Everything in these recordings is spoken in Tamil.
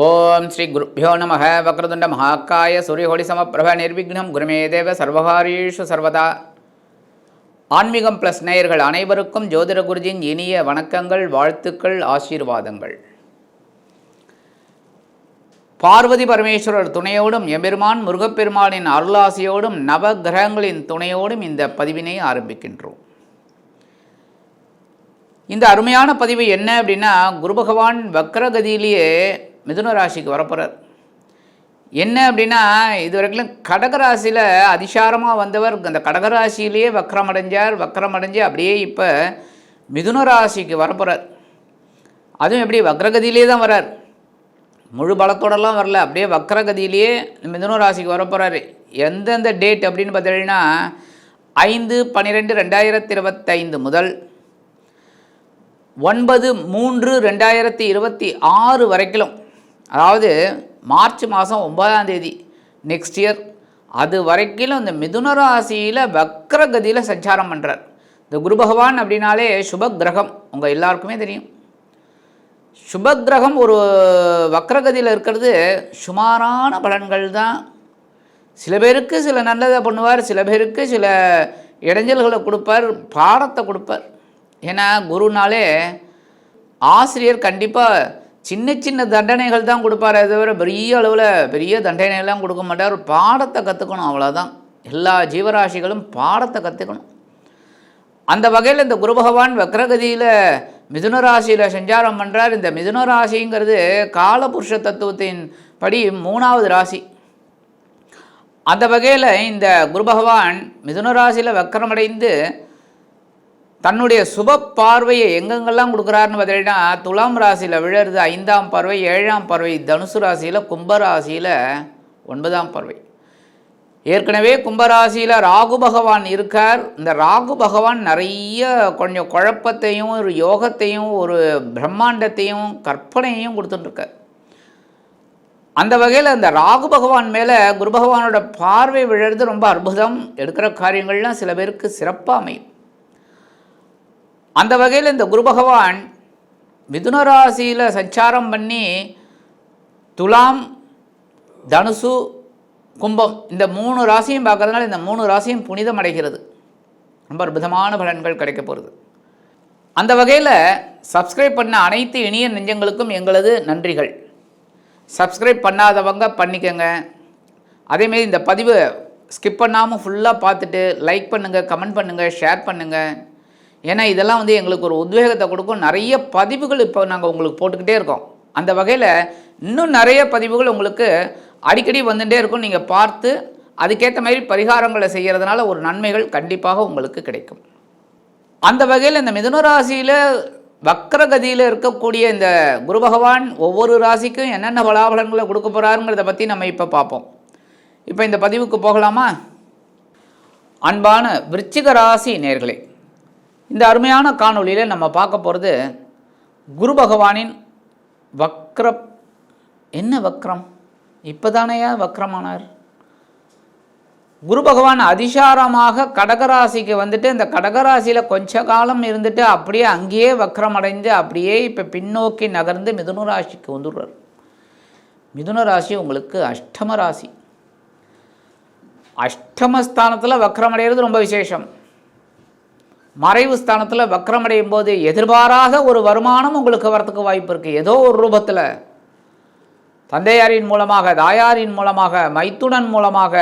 ஓம் ஸ்ரீ குருப்பியோ நம வக்ரதுண்ட மகாக்காய சூரியகோடி சமப்பிரப நிர்விக்னம். குருமே தேவ சர்வகாரீஷு சர்வதா. ஆன்மீகம் ப்ளஸ் நேயர்கள் அனைவருக்கும் ஜோதிட குருஜின் இனிய வணக்கங்கள் வாழ்த்துக்கள் ஆசீர்வாதங்கள். பார்வதி பரமேஸ்வரர் துணையோடும் எம்பெருமான் முருகப்பெருமானின் அருளாசியோடும் நவ கிரகங்களின் துணையோடும் இந்த பதிவினை ஆரம்பிக்கின்றோம். இந்த அருமையான பதிவு என்ன அப்படின்னா குரு பகவான் வக்ரகதியிலேயே மிதுன ராசிக்கு வரப்போகிறார் என்ன அப்படின்னா இது வரைக்கும் கடகராசியில் அதிசாரமாக வந்தவர் அந்த கடகராசியிலேயே வக்ரம் அடைஞ்சார் வக்ரம் அடைஞ்சு அப்படியே இப்போ மிதுன ராசிக்கு வரப்போகிறார் அதுவும் எப்படி வக்ரகதியிலே தான் வரார். முழு பலத்தோடலாம் வரல அப்படியே வக்ரகதியிலேயே மிதுன ராசிக்கு வரப்போகிறாரு எந்தெந்த டேட் அப்படின்னு பார்த்தீங்கன்னா ஐந்து பன்னிரெண்டு ரெண்டாயிரத்தி இருபத்தைந்து முதல் ஒன்பது மூன்று ரெண்டாயிரத்தி இருபத்தி ஆறு வரைக்கும் அதாவது மார்ச் மாதம் ஒன்பதாம் தேதி நெக்ஸ்ட் இயர் அது வரைக்கும் இந்த மிதுன ராசியில் வக்ரகதியில் சஞ்சாரம் பண்ணுறார் இந்த குரு பகவான் அப்படின்னாலே சுப கிரகம் உங்கள் எல்லாருக்குமே தெரியும். சுப கிரகம் ஒரு வக்ரகதியில் இருக்கிறது சுமாரான பலன்கள் தான். சில பேருக்கு சில நல்லதை பண்ணுவார் சில பேருக்கு சில இடைஞ்சல்களை கொடுப்பார் பாடத்தை கொடுப்பார். ஏன்னா குருனாலே ஆசிரியர் கண்டிப்பாக சின்ன சின்ன தண்டனைகள் தான் கொடுப்பாரே தவிர பெரிய அளவில் பெரிய தண்டனைகள்லாம் கொடுக்க மாட்டார். பாடத்தை கற்றுக்கணும் அவ்வளோதான் எல்லா ஜீவராசிகளும் பாடத்தை கற்றுக்கணும் அந்த வகையில் இந்த குரு பகவான் வக்ரகதியில் மிதுன ராசியில் சஞ்சாரம் பண்ணுறார் இந்த மிதுன ராசிங்கிறது காலபுருஷ தத்துவத்தின் படி மூணாவது ராசி. அந்த வகையில் இந்த குரு பகவான் மிதுன ராசியில் வக்கரமடைந்து தன்னுடைய சுப பார்வையை எங்கெங்கெல்லாம் கொடுக்குறாருன்னு பார்த்தீங்கன்னா துலாம் ராசியில் விழருது ஐந்தாம் பார்வை ஏழாம் பார்வை தனுசு ராசியில் கும்பராசியில் ஒன்பதாம் பார்வை. ஏற்கனவே கும்பராசியில் ராகு பகவான் இருக்கார். இந்த ராகு பகவான் நிறைய கொஞ்சம் குழப்பத்தையும் ஒரு யோகத்தையும் ஒரு பிரம்மாண்டத்தையும் கற்பனையையும் கொடுத்துட்டுருக்கார். அந்த வகையில் அந்த ராகு பகவான் மேலே குரு பகவானோட பார்வை விழுறது ரொம்ப அற்புதம். எடுக்கிற காரியங்கள்லாம் சில பேருக்கு சிறப்பாக அமையும். அந்த வகையில் இந்த குரு பகவான் மிதுன ராசியில் சஞ்சாரம் பண்ணி துலாம் தனுசு கும்பம் இந்த மூணு ராசியும் பார்க்கறதுனால இந்த மூணு ராசியும் புனிதம் அடைகிறது. ரொம்ப அற்புதமான பலன்கள் கிடைக்க போகிறது அந்த வகையில் சப்ஸ்கிரைப் பண்ண அனைத்து இனிய நெஞ்சங்களுக்கும் எங்களது நன்றிகள். சப்ஸ்கிரைப் பண்ணாதவங்க பண்ணிக்கோங்க. அதேமாரி இந்த பதிவு ஸ்கிப் பண்ணாமல் ஃபுல்லாக பார்த்துட்டு லைக் பண்ணுங்கள் கமெண்ட் பண்ணுங்கள் ஷேர் பண்ணுங்கள் ஏன்னா இதெல்லாம் வந்து எங்களுக்கு ஒரு உத்வேகத்தை கொடுக்கும். நிறைய பதிவுகள் இப்போ நாங்கள் உங்களுக்கு போட்டுக்கிட்டே இருக்கோம். அந்த வகையில் இன்னும் நிறைய பதிவுகள் உங்களுக்கு அடிக்கடி வந்துகிட்டே இருக்கும். நீங்கள் பார்த்து அதுக்கேற்ற மாதிரி பரிகாரங்களை செய்கிறதுனால ஒரு நன்மைகள் கண்டிப்பாக உங்களுக்கு கிடைக்கும். அந்த வகையில் இந்த மிதுனராசியில் வக்ரகதியில் இருக்கக்கூடிய இந்த குரு பகவான் ஒவ்வொரு ராசிக்கும் என்னென்ன பலாபலன்களை கொடுக்க போகிறாருங்கிறத பற்றி நம்ம இப்போ பார்ப்போம். இப்போ இந்த பதிவுக்கு போகலாமா? அன்பான விருச்சிக ராசி நேர்களே இந்த அருமையான காணொளியில் நம்ம பார்க்க போகிறது குரு பகவானின் வக்ரம். என்ன வக்ரம்? இப்போ தானேயா வக்ரமானார்? குரு பகவான் அதிசாரமாக கடகராசிக்கு வந்துட்டு இந்த கடகராசியில் கொஞ்ச காலம் இருந்துட்டு அப்படியே அங்கேயே வக்ரம் அடைந்து அப்படியே இப்போ பின்னோக்கி நகர்ந்து மிதுன ராசிக்கு வந்துடுறார். மிதுன ராசி உங்களுக்கு அஷ்டம ராசி. அஷ்டமஸ்தானத்தில் வக்ரம் அடைகிறது ரொம்ப விசேஷம். மறைவு ஸ்தானத்தில் வக்ரமடையும் போது எதிர்பாராத ஒரு வருமானம் உங்களுக்கு வரத்துக்கு வாய்ப்பு இருக்குது ஏதோ ஒரு ரூபத்தில். தந்தையாரின் மூலமாக தாயாரின் மூலமாக மைத்துடன் மூலமாக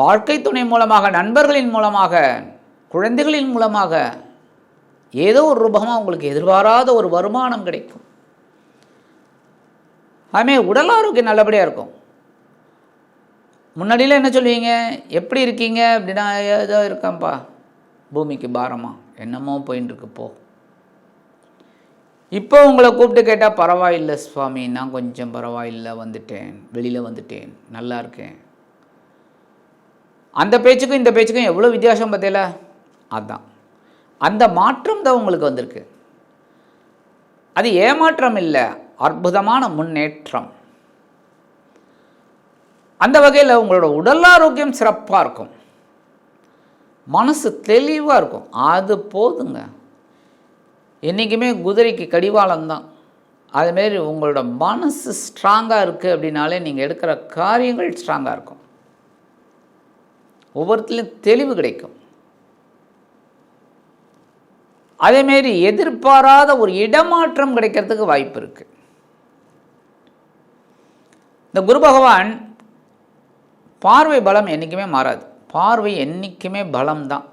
வாழ்க்கை துணை மூலமாக நண்பர்களின் மூலமாக குழந்தைகளின் மூலமாக ஏதோ ஒரு ரூபமாக உங்களுக்கு எதிர்பாராத ஒரு வருமானம் கிடைக்கும். அதுமாரி உடல் ஆரோக்கியம் நல்லபடியாக இருக்கும். முன்னாடியில் என்ன சொல்லுவீங்க? எப்படி இருக்கீங்க? அப்படின்னா ஏதோ இருக்கேன்ப்பா. பூமிக்கு பாரமா. என்னமோ போயின்னு இருக்கு போ. இப்போ உங்களை கூப்பிட்டு கேட்டால் பரவாயில்லை சுவாமி நான் கொஞ்சம் பரவாயில்லை வந்துட்டேன். வெளியில் வந்துட்டேன். நல்லா இருக்கேன். அந்த பேச்சுக்கும் இந்த பேச்சுக்கும் எவ்வளோ வித்தியாசம் பார்த்தீங்களா? அதுதான் அந்த மாற்றம் தான் உங்களுக்கு வந்திருக்கு. அது ஏமாற்றம் இல்லை. அற்புதமான முன்னேற்றம். அந்த வகையில் உங்களோட உடல் ஆரோக்கியம் சிறப்பாக இருக்கும். மனசு தெளிவாக இருக்கும். அது போதுங்க. என்றைக்குமே குதிரைக்கு கடிவாளம் தான். அதுமாரி உங்களோட மனசு ஸ்ட்ராங்காக இருக்குது அப்படின்னாலே நீங்கள் எடுக்கிற காரியங்கள் ஸ்ட்ராங்காக இருக்கும். ஒவ்வொருத்திலையும் தெளிவு கிடைக்கும். அதேமாரி எதிர்பாராத ஒரு இடமாற்றம் கிடைக்கிறதுக்கு வாய்ப்பு இருக்குது இந்த குரு பகவான் பார்வை பலம் என்றைக்குமே மாறாது. பார்வை என்றைக்குமே பலம்தான்.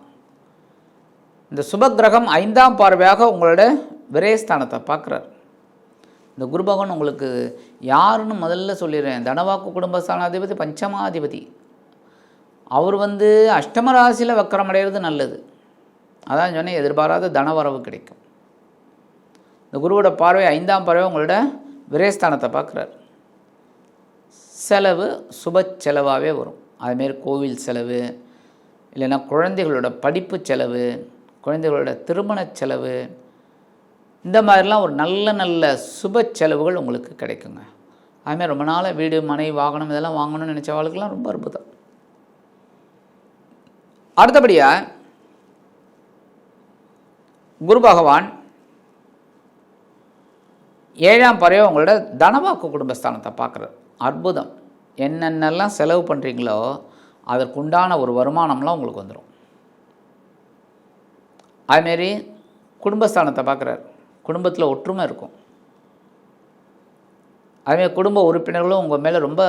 இந்த சுபக்கிரகம் ஐந்தாம் பார்வையாக உங்களோட விரயஸ்தானத்தை பார்க்குறார். இந்த குருபகவான் உங்களுக்கு யாருன்னு முதல்ல சொல்லிடுறேன். தனவாக்கு குடும்பஸ்தானாதிபதி பஞ்சமாதிபதி. அவர் வந்து அஷ்டம ராசியில் வக்கரம் அடைகிறது நல்லது. அதான் சொன்னேன் எதிர்பாராத தனவரவு கிடைக்கும். இந்த குருவோட பார்வை ஐந்தாம் பார்வை உங்களோட விரயஸ்தானத்தை பார்க்குறாரு. செலவு சுப செலவாகவே வரும். அதுமாரி கோவில் செலவு இல்லைன்னா குழந்தைகளோட படிப்பு செலவு குழந்தைகளோட திருமண செலவு இந்த மாதிரிலாம் ஒரு நல்ல நல்ல சுப செலவுகள் உங்களுக்கு கிடைக்குங்க. அதுமாதிரி ரொம்ப நாளாக வீடு மனை வாகனம் இதெல்லாம் வாங்கணும்னு நினச்சவாளுக்கெல்லாம் ரொம்ப அற்புதம். அடுத்தபடியாக குரு பகவான் ஏழாம் பறவை உங்களோட தனவாக்கு குடும்பஸ்தானத்தை பார்க்குறார். அற்புதம். என்னென்னலாம் செலவு பண்ணுறீங்களோ அதற்குண்டான ஒரு வருமானம்லாம் உங்களுக்கு வந்துடும் அதுமாரி குடும்பஸ்தானத்தை பார்க்குறாரு. குடும்பத்தில் ஒற்றுமை இருக்கும். அதுமாரி குடும்ப உறுப்பினர்களும் உங்கள் மேலே ரொம்ப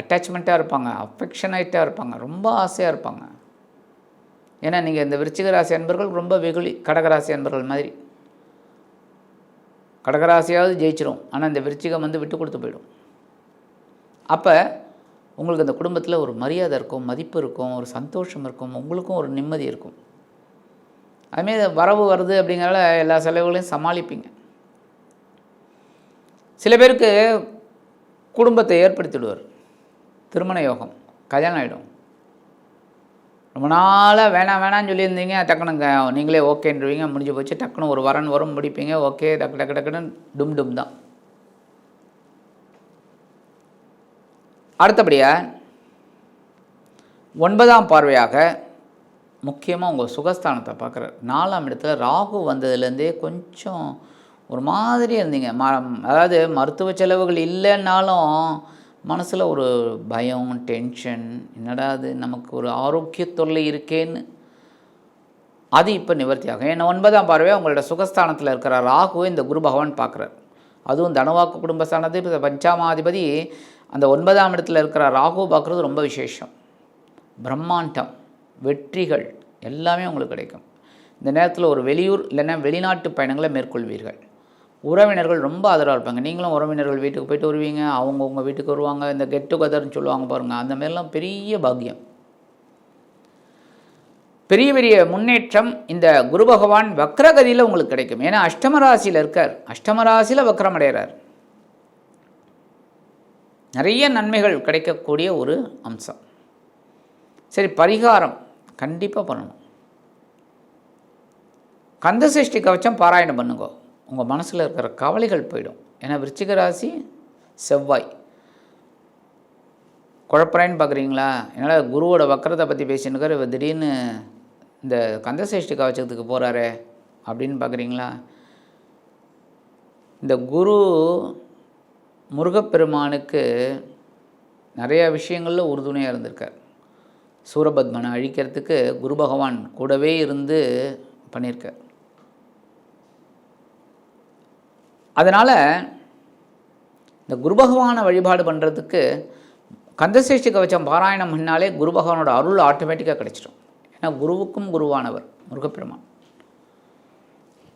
அட்டாச்மெண்ட்டாக இருப்பாங்க அஃபெக்ஷனேட்டாக இருப்பாங்க ரொம்ப ஆசையாக இருப்பாங்க. ஏன்னா நீங்கள் இந்த விருச்சிக ராசி அன்பர்கள் ரொம்ப வெகுளி கடகராசி அன்பர்கள் மாதிரி. கடகராசியாவது ஜெயிச்சிரும். ஆனால் இந்த விருச்சிகம் வந்து விட்டு கொடுத்து போயிடும். அப்போ உங்களுக்கு அந்த குடும்பத்தில் ஒரு மரியாதை இருக்கும் மதிப்பு இருக்கும் ஒரு சந்தோஷம் இருக்கும் உங்களுக்கும் ஒரு நிம்மதி இருக்கும். அதுமாரி வரவு வருது அப்படிங்கிறனால எல்லா செலவுகளையும் சமாளிப்பீங்க. சில பேருக்கு குடும்பத்தை ஏற்படுத்திடுவார். திருமண யோகம் கல்யாணம் ஆகிடும் ரொம்ப நாளாக வேணாம் வேணாம்னு சொல்லியிருந்தீங்க டக்குனுங்க நீங்களே ஓகேன்றீங்க முடிஞ்சு போச்சு டக்குன்னு ஒரு வரன் வரும் முடிப்பீங்க ஓகே டக்கு டக்கு டக்குன்னு டும் டும் தான். அடுத்தபடியாக ஒன்பதாம் பார்வையாக முக்கியமாக உங்கள் சுகஸ்தானத்தை பார்க்குறார். நாலாம் இடத்துல ராகு வந்ததுலேருந்தே கொஞ்சம் ஒரு மாதிரி இருந்தீங்க. ம அதாவது மருத்துவ செலவுகள் இல்லைன்னாலும் மனசில் ஒரு பயம் டென்ஷன் என்னடா அது நமக்கு ஒரு ஆரோக்கிய தொல்லை இருக்கேன்னு. அது இப்போ நிவர்த்தி ஆகும் ஏன்னா ஒன்பதாம் பார்வையாக உங்களோட சுகஸ்தானத்தில் இருக்கிற ராகுவை இந்த குரு பகவான் பார்க்குறார். அதுவும் தனவாக்கு குடும்பஸ்தானத்தை பஞ்சாமாதிபதி அந்த ஒன்பதாம் இடத்துல இருக்கிற ராகு பார்க்குறது ரொம்ப விசேஷம். பிரம்மாண்டம் வெற்றிகள் எல்லாமே உங்களுக்கு கிடைக்கும். இந்த நேரத்தில் ஒரு வெளியூர் இல்லைன்னா வெளிநாட்டு பயணங்களை மேற்கொள்வீர்கள். உறவினர்கள் ரொம்ப ஆதரவாக இருப்பாங்க. நீங்களும் உறவினர்கள் வீட்டுக்கு போயிட்டு வருவீங்க அவங்க உங்கள் வீட்டுக்கு வருவாங்க இந்த கெட் டுகெதர்னு சொல்லுவாங்க பாருங்கள் அந்த மாதிரிலாம் பெரிய பாக்கியம். பெரிய பெரிய முன்னேற்றம் இந்த குரு பகவான் வக்ரகதியில் உங்களுக்கு கிடைக்கும். ஏன்னா அஷ்டம ராசியில் இருக்கார். அஷ்டம ராசியில் வக்ரம் அடைகிறார் நிறைய நன்மைகள் கிடைக்கக்கூடிய ஒரு அம்சம். சரி பரிகாரம் கண்டிப்பாக பண்ணணும். கந்தசஷ்டி கவச்சம் பாராயணம் பண்ணுங்க. உங்கள் மனசில் இருக்கிற கவலைகள் போயிடும். ஏன்னா விருச்சிக ராசி செவ்வாய். குழப்பறேன்னு பார்க்குறீங்களா என்னால் குருவோட வக்கரத்தை பற்றி பேசினுக்கார் இவர் திடீர்னு இந்த கந்தசஷ்டி கவச்சத்துக்கு போகிறாரே அப்படின்னு பார்க்குறீங்களா இந்த குரு முருகப்பெருமானுக்கு நிறையா விஷயங்களில் உறுதுணையாக இருந்திருக்கார். சூரபத்மனை அழிக்கிறதுக்கு குரு பகவான் கூடவே இருந்து பண்ணியிருக்கார். அதனால் இந்த குரு பகவானை வழிபாடு பண்ணுறதுக்கு கந்தசேஷ்டி கவச்சம் பாராயணம் பண்ணாலே குரு பகவானோட அருள் ஆட்டோமேட்டிக்காக கிடச்சிடும். ஏன்னா குருவுக்கும் குருவானவர் முருகப்பெருமான்.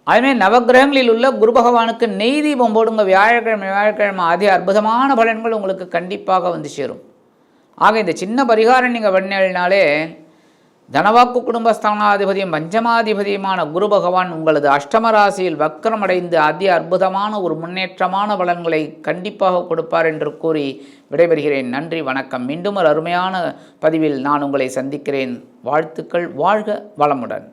அதுமாதிரி நவகிரகங்களில் உள்ள குரு பகவானுக்கு நெய் தீபம் போடுங்க. வியாழக்கிழமை வியாழக்கிழமை அதி அற்புதமான பலன்கள் உங்களுக்கு கண்டிப்பாக வந்து சேரும். ஆக இந்த சின்ன பரிகாரம் நீங்கள் பண்ணினாலே தனவாக்கு குடும்பஸ்தானாதிபதியும் பஞ்சமாதிபதியுமான குரு பகவான் உங்களது அஷ்டம ராசியில் வக்கரமடைந்து அதி அற்புதமான ஒரு முன்னேற்றமான பலன்களை கண்டிப்பாக கொடுப்பார் என்று கூறி விடைபெறுகிறேன். நன்றி வணக்கம். மீண்டும் ஒரு அருமையான பதிவில் நான் உங்களை சந்திக்கிறேன். வாழ்த்துக்கள். வாழ்க வளமுடன்.